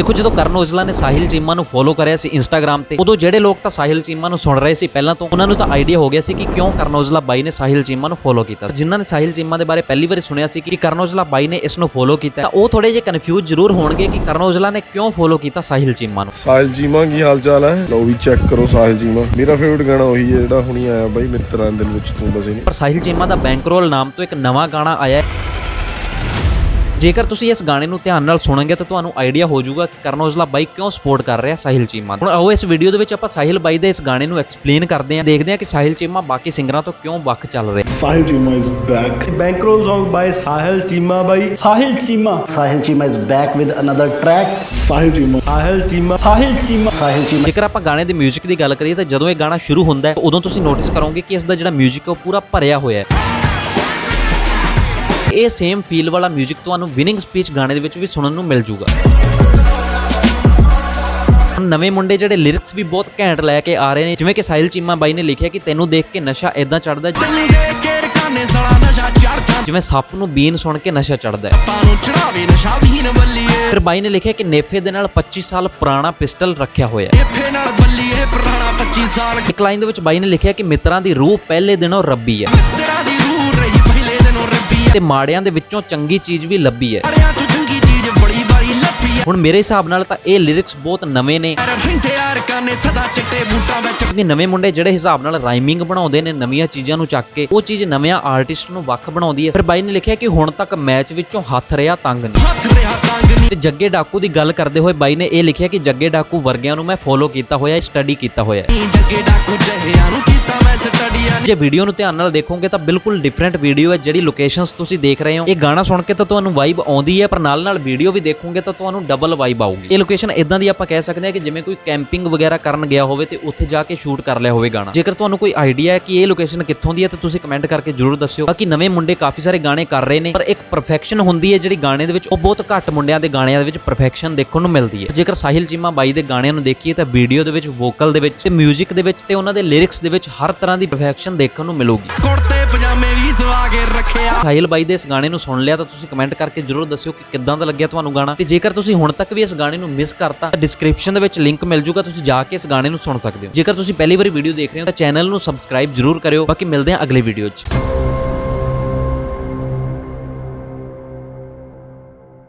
ਦੇਖੋ ਜਦੋਂ ਕਰਨ ਔਜਲਾ ਨੇ ਸਾਹਿਲ ਚੀਮਾ ਨੂੰ ਫੋਲੋ ਕਰਿਆ ਸੀ ਇੰਸਟਾਗ੍ਰam ਤੇ ਉਦੋਂ ਜਿਹੜੇ ਲੋਕ ਤਾਂ ਸਾਹਿਲ ਚੀਮਾ ਨੂੰ ਸੁਣ ਰਹੇ ਸੀ ਪਹਿਲਾਂ ਤੋਂ ਉਹਨਾਂ ਨੂੰ ਤਾਂ ਆਈਡੀਆ ਹੋ ਗਿਆ ਸੀ ਕਿ ਕਿਉਂ ਕਰਨ ਔਜਲਾ ਬਾਈ ਨੇ ਸਾਹਿਲ ਚੀਮਾ ਨੂੰ ਫੋਲੋ ਕੀਤਾ। ਜਿਨ੍ਹਾਂ ਨੇ ਸਾਹਿਲ ਚੀਮਾ ਦੇ ਬਾਰੇ ਪਹਿਲੀ ਵਾਰੀ ਸੁਣਿਆ ਸੀ ਕਿ ਕਰਨ ਔਜਲਾ ਬਾਈ ਨੇ ਇਸ ਨੂੰ ਫੋਲੋ ਕੀਤਾ ਤਾਂ ਉਹ ਥੋੜੇ ਜਿਹਾ ਕਨਫਿਊਜ਼ ਜ਼ਰੂਰ ਹੋਣਗੇ ਕਿ ਕਰਨ ਔਜਲਾ ਨੇ ਕਿਉਂ ਫੋਲੋ ਕੀਤਾ ਸਾਹਿਲ ਚੀਮਾ ਨੂੰ। ਸਾਹਿਲ ਜੀਮਾ ਕੀ ਹਾਲ ਚਾਲ ਹੈ? ਲਓ ਵੀ ਚੈੱਕ ਕਰੋ ਸਾਹਿਲ ਜੀਮਾ ਮੇਰਾ ਫੇਵਰਿਟ ਗਾਣਾ ਉਹੀ ਹੈ ਜਿਹੜਾ ਹੁਣੀ ਆਇਆ ਬਾਈ ਮਿੱਤਰਾਂ ਦਿਲ ਵਿੱਚ ਤੂੰ ਬਸੇ ਨਹੀਂ ਪਰ ਸਾਹਿਲ ਚੀਮਾ ਦਾ ਬੈਂਕਰੋਲ ਨਾਮ ਤੋਂ ਇੱਕ ਨਵਾਂ ਗਾਣਾ ਆਇਆ ਹੈ। ਜੇਕਰ ਤੁਸੀਂ ਇਸ ਗਾਣੇ ਨੂੰ ਧਿਆਨ ਨਾਲ ਸੁਣੋਗੇ ਤਾਂ ਤੁਹਾਨੂੰ ਆਈਡੀਆ ਹੋ ਜਾਊਗਾ ਕਿ ਕਰਨ ਔਜਲਾ ਬਾਈ ਕਿਉਂ ਸਪੋਰਟ ਕਰ ਰਿਹਾ ਸਾਹਿਲ ਚੀਮਾ ਨੂੰ ਹੁਣ ਆਓ ਇਸ ਵੀਡੀਓ ਦੇ ਵਿੱਚ ਆਪਾਂ ਸਾਹਿਲ ਬਾਈ ਦੇ ਇਸ ਗਾਣੇ ਨੂੰ ਐਕਸਪਲੇਨ ਕਰਦੇ ਹਾਂ ਦੇਖਦੇ ਹਾਂ ਕਿ ਸਾਹਿਲ ਚੀਮਾ ਬਾਕੀ ਸਿੰਗਰਾਂ ਤੋਂ ਕਿਉਂ ਵੱਖ ਚੱਲ ਰਿਹਾ Sahil Chima is back. Bankroll song by Sahil Chima by Sahil Chima. Sahil Chima is back with another track. Sahil Chima. Sahil Chima. Sahil Chima. Sahil Chima. ਜੇਕਰ ਆਪਾਂ ਗਾਣੇ ਦੇ 뮤직 ਦੀ ਗੱਲ ਕਰੀਏ ਤਾਂ ਜਦੋਂ ਇਹ ਗਾਣਾ ਸ਼ੁਰੂ ਹੁੰਦਾ ਹੈ ਉਦੋਂ ਤੁਸੀਂ ਨੋਟਿਸ ਕਰੋਗੇ ਕਿ ਇਸ ਦਾ ਜਿਹੜਾ 뮤직 ਹੈ ਉਹ ਪੂਰਾ ਭਰਿਆ ਹੋਇਆ ਹੈ ਇਹ ਸੇਮ ਫੀਲ ਵਾਲਾ 뮤직 ਤੁਹਾਨੂੰ ਵਿਨਿੰਗ ਸਪੀਚ ਗਾਣੇ ਦੇ ਵਿੱਚ ਵੀ ਸੁਣਨ ਨੂੰ ਮਿਲ ਜੂਗਾ। ਨਵੇਂ ਮੁੰਡੇ ਜਿਹੜੇ ਲਿਰਿਕਸ ਵੀ ਬਹੁਤ ਘੈਂਟ ਲੈ ਕੇ ਆ ਰਹੇ ਨੇ ਜਿਵੇਂ ਕਿ ਸਾਹਿਲ ਚੀਮਾ ਬਾਈ ਨੇ ਲਿਖਿਆ ਕਿ ਤੈਨੂੰ ਦੇਖ ਕੇ ਨਸ਼ਾ ਇਦਾਂ ਚੜਦਾ ਜਿਵੇਂ ਸੱਪ ਨੂੰ ਬੀਨ ਸੁਣ ਕੇ ਨਸ਼ਾ ਚੜਦਾ ਹੈ। ਫਿਰ ਬਾਈ ਨੇ ਲਿਖਿਆ ਕਿ ਨੇਫੇ ਦੇ ਨਾਲ 25 ਸਾਲ ਪੁਰਾਣਾ ਪਿਸਟਲ ਰੱਖਿਆ ਹੋਇਆ ਹੈ। ਏਫੇ ਨਾਲ ਬੱਲੀਏ ਪੁਰਾਣਾ 25 ਸਾਲ। ਇੱਕ ਲਾਈਨ ਦੇ ਵਿੱਚ ਬਾਈ ਨੇ ਲਿਖਿਆ ਕਿ ਮਿੱਤਰਾਂ ਦੀ ਰੂਹ ਪਹਿਲੇ ਦਿਨੋਂ ਰੱਬੀ ਹੈ। ਤੇ ਮਾੜਿਆਂ ਦੇ ਵਿੱਚੋਂ ਚੰਗੀ ਚੀਜ਼ ਵੀ ਲੱਭੀ ਹੈ। ਹੁਣ ਮੇਰੇ ਹਿਸਾਬ ਨਾਲ ਤਾਂ ਇਹ ਲਿਰਿਕਸ ਬਹੁਤ ਨਵੇਂ ਨੇ। ਕਿਉਂਕਿ ਨਵੇਂ ਮੁੰਡੇ ਜਿਹੜੇ ਹਿਸਾਬ ਨਾਲ ਰਾਈਮਿੰਗ ਬਣਾਉਂਦੇ ਨੇ ਨਵੀਆਂ ਚੀਜ਼ਾਂ ਨੂੰ ਚੱਕ ਕੇ ਉਹ ਚੀਜ਼ ਨਵਿਆਂ ਆਰਟਿਸਟ ਨੂੰ ਵੱਖ ਬਣਾਉਂਦੀ ਹੈ। ਫਿਰ ਬਾਈ ਨੇ ਲਿਖਿਆ ਕਿ ਹੁਣ ਤੱਕ ਮੈਚ ਵਿੱਚੋਂ ਹੱਥ ਰਿਹਾ ਤੰਗ ਨਹੀਂ। ਤੇ ਜੱਗੇ ਡਾਕੂ ਦੀ ਗੱਲ ਕਰਦੇ ਹੋਏ ਬਾਈ ਨੇ ਇਹ ਲਿਖਿਆ ਕਿ ਜੱਗੇ ਡਾਕੂ ਵਰਗਿਆਂ ਨੂੰ ਮੈਂ ਫੋਲੋ ਕੀਤਾ ਹੋਇਆ ਸਟੱਡੀ ਕੀਤਾ ਹੋਇਆ ਹੈ। ਜੱਗੇ ਡਾਕੂ ਜਹਿਆਂ ਨੂੰ ਕੀਤਾ ਮੈਂ ਸਟੱਡੀਆਂ ਜੇ ਵੀਡੀਓ ਨੂੰ ਧਿਆਨ ਨਾਲ ਦੇਖੋਗੇ ਤਾਂ ਬਿਲਕੁਲ ਡਿਫਰੈਂਟ ਵੀਡੀਓ ਹੈ ਜਿਹੜੀ ਲੋਕੇਸ਼ਨਸ ਤੁਸੀਂ ਦੇਖ ਰਹੇ ਹੋ। ਇਹ ਗਾਣਾ ਸੁਣ ਕੇ ਤਾਂ ਤੁਹਾਨੂੰ ਵਾਈਬ ਆਉਂਦੀ ਹੈ, ਪਰ ਨਾਲ ਨਾਲ ਵੀਡੀਓ ਵੀ ਦੇਖੋਗੇ ਤਾਂ ਤੁਹਾਨੂੰ ਡਬਲ ਵਾਈਬ ਆਊਗੀ। ਇਹ ਲੋਕੇਸ਼ਨ ਇਦਾਂ ਦੀ ਆਪਾਂ ਕਹਿ ਸਕਦੇ ਹਾਂ ਕਿ ਜਿਵੇਂ ਕੋਈ ਕੈਂਪਿੰਗ ਵਗੈਰਾ ਕਰਨ ਗਿਆ ਹੋਵੇ ਤੇ ਉੱਥੇ ਜਾ ਕੇ ਸ਼ੂਟ ਕਰ ਲਿਆ ਹੋਵੇ ਗਾਣਾ। ਜੇਕਰ ਤੁਹਾਨੂੰ ਕੋਈ ਆਈਡੀਆ ਹੈ ਕਿ ਇਹ ਲੋਕੇਸ਼ਨ ਕਿੱਥੋਂ ਦੀ ਹੈ ਤਾਂ ਤੁਸੀਂ ਕਮੈਂਟ ਕਰਕੇ ਜਰੂਰ ਦੱਸਿਓ। ਬਾਕੀ ਨਵੇਂ ਮੁੰਡੇ ਕਾਫੀ ਸਾਰੇ ਗਾਣੇ ਕਰ ਰਹੇ ਨੇ, ਪਰ ਇੱਕ ਪਰਫੈਕਸ਼ਨ ਹੁੰਦੀ ਹੈ ਜਿਹੜੀ ਗਾਣੇ ਦੇ ਵਿੱਚ, ਉਹ ਬਹੁਤ ਘੱਟ ਮੁੰਡਿਆਂ ਦੇ ਗਾਣਿਆਂ ਦੇ ਵਿੱਚ ਪਰਫੈਕਸ਼ਨ ਦੇਖਣ ਨੂੰ ਮਿਲਦੀ ਹੈ। ਜੇਕਰ ਸਾਹਿਲ ਚੀਮਾ ਬਾਈ ਦੇ ਗਾਣਿਆਂ ਨੂੰ ਦੇਖੀਏ ਤਾਂ ਵੀਡੀਓ ਦੇ ਵਿੱਚ ਵੋਕਲ ਦੇ ਵਿੱਚ ਤੇ 뮤직 ਦੇ ਵਿੱਚ ਤੇ ਉਹਨਾਂ ਦੇ ਲਿਰਿਕਸ ਦੇ ਵਿੱਚ ਹਰ ਤਰ੍ਹਾਂ ਦੀ ਪਰਫੈਕਸ਼ਨ ਦੇਖਣ ਨੂੰ ਮਿਲੂਗੀ। ਕੁੜਤੇ ਪਜਾਮੇ ਵੀ ਸਵਾ ਕੇ ਰੱਖਿਆ। ਸਾਹਿਲ ਬਾਈ ਦੇ ਇਸ ਗਾਣੇ ਨੂੰ ਸੁਣ ਲਿਆ ਤਾਂ ਤੁਸੀਂ ਕਮੈਂਟ ਕਰਕੇ ਜਰੂਰ ਦੱਸਿਓ ਕਿ ਕਿੱਦਾਂ ਦਾ ਲੱਗਿਆ ਤੁਹਾਨੂੰ ਗਾਣਾ। ਤੇ ਜੇਕਰ ਤੁਸੀਂ ਹੁਣ ਤੱਕ ਵੀ ਇਸ ਗਾਣੇ ਨੂੰ ਮਿਸ ਕਰਤਾ ਤਾਂ ਡਿਸਕ੍ਰਿਪਸ਼ਨ ਦੇ ਵਿੱਚ ਲਿੰਕ ਮਿਲ ਜੂਗਾ ਤੁਸੀਂ ਜਾ ਕੇ ਇਸ ਗਾਣੇ ਨੂੰ ਸੁਣ ਸਕਦੇ ਹੋ। ਜੇਕਰ ਤੁਸੀਂ ਪਹਿਲੀ ਵਾਰੀ ਵੀਡੀਓ ਦੇਖ ਰਹੇ ਹੋ ਤਾਂ ਚੈਨਲ ਨੂੰ ਸਬਸਕ੍ਰਾਈਬ ਜਰੂਰ ਕਰਿਓ। ਬਾਕੀ ਮਿਲਦੇ ਹਾਂ ਅਗਲੇ ਵੀਡੀਓ 'ਚ।